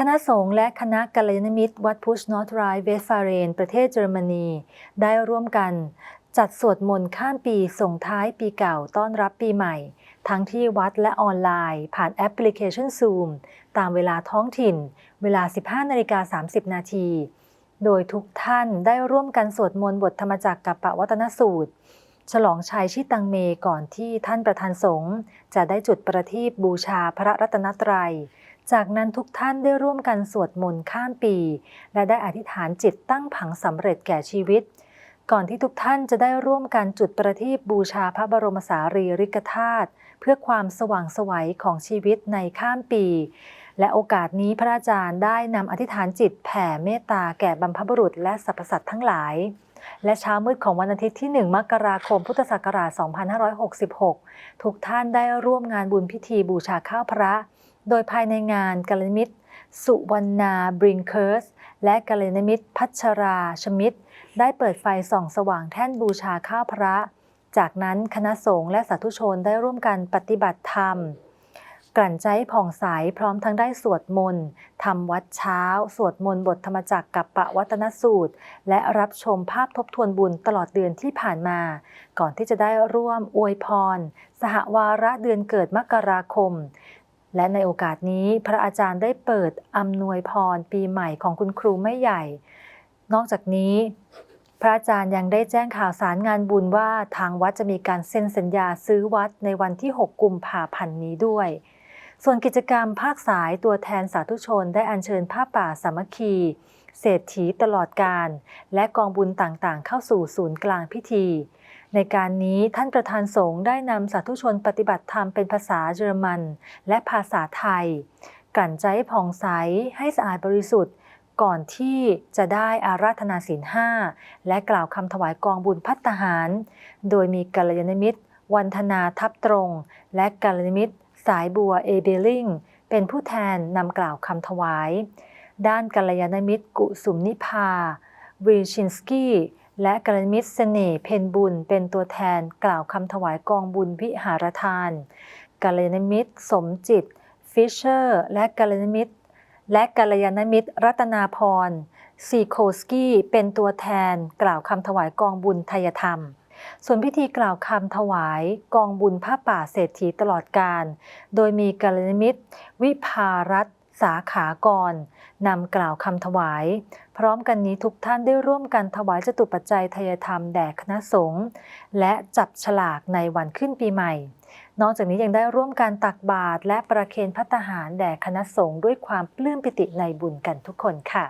คณะสงฆ์และคณะกัลยาณมิตร วัดพุชนอตไรเวสฟาเรน ประเทศเยอรมนี ได้ร่วมกัน จัดสวดมนต์ข้ามปีส่งท้ายปีเก่าต้อนรับปีใหม่ ทั้งที่วัดและออนไลน์ ผ่านแอปพลิเคชัน Zoom ตามเวลาท้องถิ่น เวลา 15นาฬิกา30 นาที โดยทุกท่านได้ร่วมกันสวดมนต์บทธรรมจักรกับปวัตนสูตร ฉลองชัยชิตังเมก่อนที่ท่านประธานสงฆ์จะได้จุดประทีปบูชาพระรัตนตรัย จากนั้นทุกท่านได้ร่วมกันสวดมนต์ข้ามปี และได้อธิษฐานจิตตั้งผังสำเร็จแก่ชีวิต ก่อนที่ทุกท่านจะได้ร่วมกันจุดประทีปบูชาพระบรมสารีริกธาตุเพื่อความสว่างสวัยของชีวิตในข้ามปี และโอกาสนี้พระอาจารย์ได้นำอธิษฐานจิตแผ่เมตตาแก่บรรพบุรุษและสรรพสัตว์ทั้งหลายและเช้ามืดของวันอาทิตย์ที่ 1 มกราคม พุทธศักราช 2566 ทุกท่านได้ร่วมงานบุญพิธีบูชาข้าวพระ โดยภายในงานกัลยาณมิตสุวรรณาบริงเคิร์สและกัลยาณมิตพัชราชมิตร ได้เปิดไฟส่องสว่างแท่นบูชาข้าวพระ จากนั้นคณะสงฆ์และสาธุชนได้ร่วมกันปฏิบัติธรรม กลั่นใจผ่องใสพร้อมทั้งได้สวดมนต์ทำวัดเช้า สวดมนต์บทธรรมจักรกับปะวัตนสูตร และรับชมภาพทบทวนบุญตลอดเดือนที่ผ่านมา ก่อนที่จะได้ร่วมอวยพร สหวาระเดือนเกิดมกราคม และในโอกาสนี้พระอาจารย์ได้เปิดอำนวยพรปีใหม่ของคุณครูไม่ใหญ่ นอกจากนี้ พระอาจารย์ยังได้แจ้งข่าวสารงานบุญว่าทางวัดจะมีการเซ็นสัญญาซื้อวัดในวันที่ 6 กุมภาพันธ์นี้ด้วย ส่วนกิจกรรมภาคสายตัวแทนสาธุชนได้อัญเชิญผ้าป่าสามัคคี เศรษฐีตลอดการ และกองบุญต่างๆ เข้าสู่ศูนย์กลางพิธี ในการนี้ท่านประธานสงฆ์ได้นำสาธุชนปฏิบัติธรรมเป็นภาษาเยอรมัน และภาษาไทย กลั่นใจผ่องใสให้สะอาดบริสุทธิ์ก่อนที่จะได้อาราธนาศีลห้าและกล่าวคำถวายกองบุญพัตตาหาร โดยมีกัลยาณมิตร วันธนาทับตรง และกัลยาณมิตร สายบัวเอเบลิงเป็นผู้แทนนำกล่าวคำถวาย ด้านกัลยาณมิตรกุสุมนิพาวิชินสกี้และกัลยาณมิตรเสน่ห์เพนบุญเป็นตัวแทนกล่าวคำถวายกองบุญวิหารทานกัลยาณมิตรสมจิต ฟิชเชอร์ และกัลยาณมิตร และกัลยาณมิตร รัตนาพรซีโคสกี้เป็นตัวแทนกล่าวคำถวายกองบุญไทยธรรม ส่วนพิธีกล่าวคำถวายกองบุญผ้าป่าเศรษฐีตลอดการ โดยมีกัลยาณมิตร วิภารัต สาขากรนำกล่าวคำถวาย พร้อมกันนี้ทุกท่านได้ร่วมกันถวายจตุปัจจัยทายธรรมแด่คณะสงฆ์และจับฉลากในวันขึ้นปีใหม่ นอกจากนี้ยังได้ร่วมการตักบาตรและประเคนพัตตาหารแด่คณะสงฆ์ด้วยความปลื้มปิติในบุญกันทุกคนค่ะ